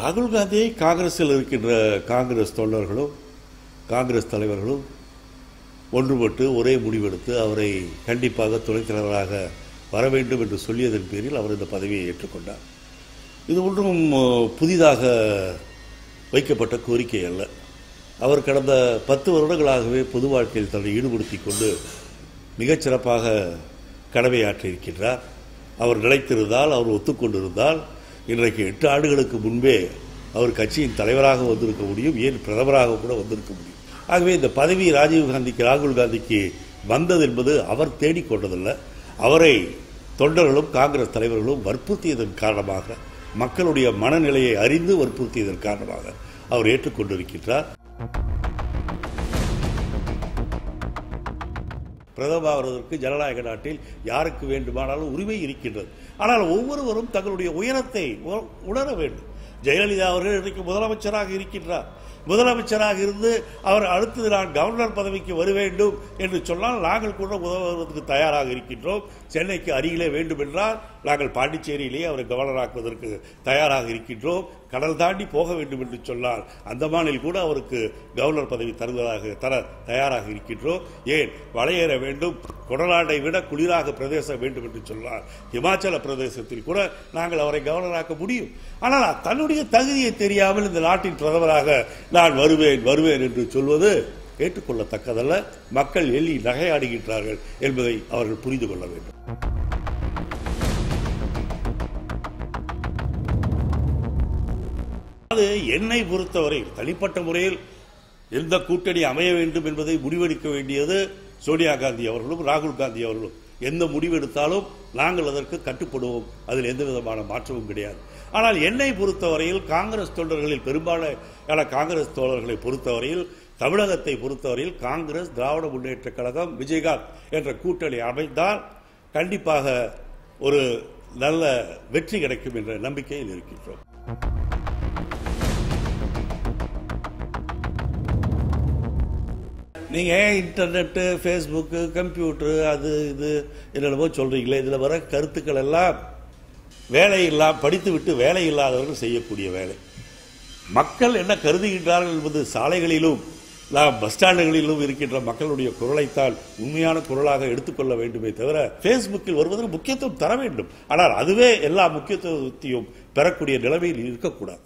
ராகுல் காந்தியை காங்கிரஸில் இருக்கின்ற காங்கிரஸ் தொண்டர்களும் காங்கிரஸ் தலைவர்களும் ஒன்றுபட்டு ஒரே முடிவெடுத்து அவரை கண்டிப்பாக துணைத் தலைவராக வர வேண்டும் என்று சொல்லியதன் பேரில் அவர் இந்த பதவியை ஏற்றுக்கொண்டார். இது ஒன்றும் புதிதாக வைக்கப்பட்ட கோரிக்கை அல்ல. அவர் கடந்த பத்து வருடங்களாகவே பொது வாழ்க்கையில் தன்னை ஈடுபடுத்திக் கொண்டு மிகச்சிறப்பாக கடமையாற்றியிருக்கின்றார். அவர் நிலைத்திருந்தால் அவர் ஒத்துக்கொண்டிருந்தால் இன்றைக்கு எட்டு ஆண்டுகளுக்கு முன்பே அவர் கட்சியின் தலைவராக வந்திருக்க முடியும் ஏன் பிரதமராக கூட வந்திருக்க முடியும். ஆகவே இந்த பதவி ராஜீவ் காந்திக்கு ராகுல் காந்திக்கு வந்தது என்பது அவர் தேடிக்கொண்டதல்ல அவரை தொண்டர்களும் காங்கிரஸ் தலைவர்களும் வற்புறுத்தியதன் காரணமாக மக்களுடைய மனநிலையை அறிந்து வற்புறுத்தியதன் காரணமாக அவர் ஏற்றுக்கொண்டிருக்கின்றார். பிரதமாவதற்கு ஜனநாயக நாட்டில் யாருக்கு வேண்டுமானாலும் உரிமை இருக்கின்றது. ஆனால் ஒவ்வொருவரும் தங்களுடைய உயரத்தை உ- உணர வேண்டும். ஜெயலலிதா அவர்கள் இன்றைக்கு முதலமைச்சராக இருக்கின்றார். முதலமைச்சராக இருந்து அவர் அடுத்தது நான் கவர்னர் பதவிக்கு வர வேண்டும் என்று சொன்னால் நாங்கள் கூட உதவுவதற்கு தயாராக இருக்கின்றோம். சென்னைக்கு அருகிலே வேண்டும் என்றால் நாங்கள் பாண்டிச்சேரியிலேயே அவரை கவர்னராக்குவதற்கு தயாராக இருக்கின்றோம். கடல் தாண்டி போக வேண்டும் என்று சொன்னால் அந்தமானில் கூட அவருக்கு கவர்னர் பதவி தருவதாக தர தயாராக இருக்கின்றோம். ஏன்? வளையேற வேண்டும். கொடநாட்டை விட குளிராக பிரதேசம் வேண்டும் என்று சொன்னார் இமாச்சல பிரதேசத்தில் கூட நாங்கள் அவரை கவர்னராக்க முடியும். ஆனால் தன்னுடைய தகுதியை தெரியாமல் இந்த நாட்டின் பிரதமராக நான் வருவேன் வருவேன் என்று சொல்வது ஏற்றுக்கொள்ளத்தக்கதல்ல. மக்கள் எள்ளி நகையாடுகின்றார்கள் என்பதை அவர்கள் புரிந்து கொள்ள வேண்டும். அது என்னை பொறுத்தவரை தனிப்பட்ட முறையில் எந்த கூட்டணி அமைய வேண்டும் என்பதை முடிவெடுக்க வேண்டியது சோனியா காந்தி அவர்களும் ராகுல் காந்தி அவர்களும். எந்த முடிவெடுத்தாலும் நாங்கள் அதற்கு கட்டுப்படுவோம். அதில் எந்த விதமான மாற்றமும் கிடையாது. ஆனால் என்னை பொறுத்தவரையில் காங்கிரஸ் தொண்டர்களில் பெரும்பாலான காங்கிரஸ் தோழர்களை பொறுத்தவரையில் தமிழகத்தை பொறுத்தவரையில் காங்கிரஸ் திராவிட முன்னேற்ற கழகம் விஜயகாந்த் என்ற கூட்டணி அமைந்தால் கண்டிப்பாக ஒரு நல்ல வெற்றி கிடைக்கும் என்ற நம்பிக்கையில் இருக்கின்றோம். நீங்கள் ஏன் இன்டர்நெட்டு ஃபேஸ்புக்கு கம்ப்யூட்ரு அது இது என்னென்னமோ சொல்கிறீங்களே இதில் வர கருத்துக்கள் எல்லாம் வேலை இல்லா படித்து விட்டு வேலை இல்லாதவர்கள் செய்யக்கூடிய வேலை. மக்கள் என்ன கருதுகின்றார்கள் என்பது சாலைகளிலும் நாம் பஸ் ஸ்டாண்டுகளிலும் இருக்கின்ற மக்களுடைய குரலைத்தான் உண்மையான குரலாக எடுத்துக்கொள்ள வேண்டுமே தவிர ஃபேஸ்புக்கில் வருவதற்கு முக்கியத்துவம் தர வேண்டும். ஆனால் அதுவே எல்லா முக்கியத்துவத்தையும் பெறக்கூடிய நிலைமையில் இருக்கக்கூடாது.